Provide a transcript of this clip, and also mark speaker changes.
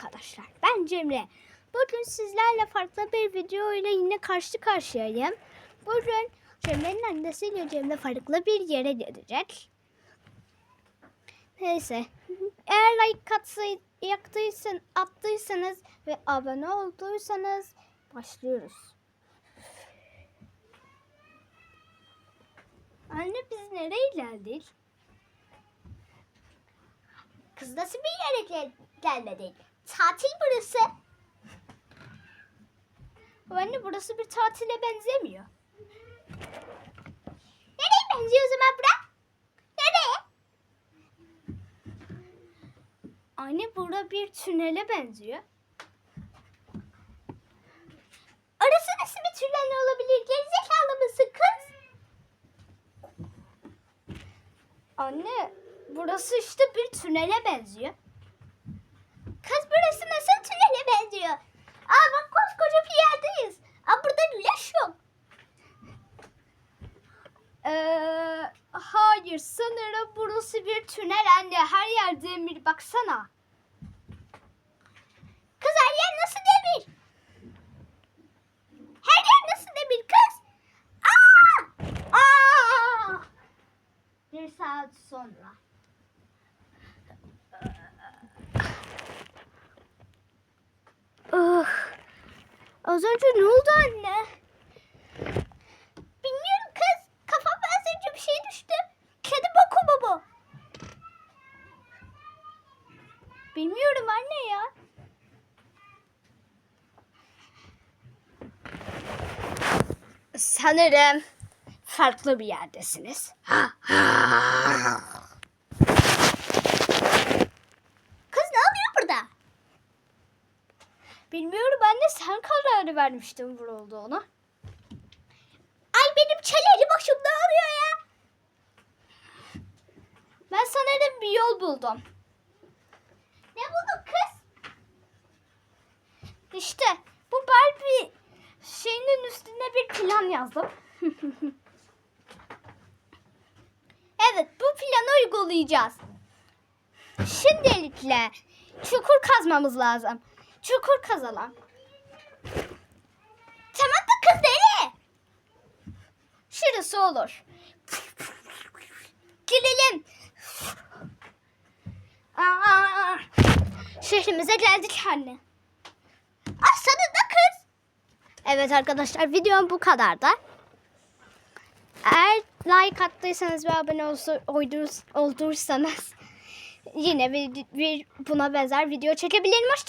Speaker 1: Arkadaşlar ben Cemre. Bugün sizlerle farklı bir video ile yine karşı karşıyayım. Bugün Cemre'nin annesiyle Cemre farklı bir yere gidecek. Neyse. Eğer like atsay, yaktıysan, attıysanız ve abone olduysanız başlıyoruz. Anne biz nereye geldik?
Speaker 2: Kız nasıl bir yere gel gelmedi? Tatil burası.
Speaker 1: Anne burası bir tatile benzemiyor.
Speaker 2: Nereye benziyor o zaman bura? Nereye?
Speaker 1: Anne burada bir tünele benziyor.
Speaker 2: Orası nasıl bir tünel olabilir? Gerizekalı mısın kız?
Speaker 1: Anne burası işte bir tünele benziyor.
Speaker 2: Kız burası nasıl tünele benziyor? Aa bak koskoca bir yerdeyiz. Aa burada güneş yok.
Speaker 1: Ee, hayır sanırım burası bir tünel anne. Her yer demir baksana.
Speaker 2: Kız her yer nasıl demir? Her yer nasıl demir kız? Aa!
Speaker 1: Aa! Bir saat sonra. Az önce ne oldu anne?
Speaker 2: Bilmiyorum kız. Kafamda az önce bir şey düştü. Kedi boku mu bu?
Speaker 1: Bilmiyorum anne ya. Sanırım farklı bir yerdesiniz.
Speaker 2: Kız ne oluyor burada?
Speaker 1: Bilmiyorum anne sen kararı vermiştin burada olduğunu.
Speaker 2: Ay benim çeleri başım ne oluyor ya?
Speaker 1: Ben sanırım bir yol buldum.
Speaker 2: Ne buldun kız?
Speaker 1: İşte bu Barbie şeyinin üstüne bir plan yazdım. evet bu planı uygulayacağız. Şimdilikle çukur kazmamız lazım. Çukur kazalım.
Speaker 2: Tamam da kız nereye?
Speaker 1: Şurası olur. Girelim. Aa, şehrimize geldik anne.
Speaker 2: Ah sonunda kız.
Speaker 1: Evet arkadaşlar videom bu kadar da. Eğer like attıysanız ve abone olduysanız yine bir, bir buna benzer video çekebilirim. Hoşça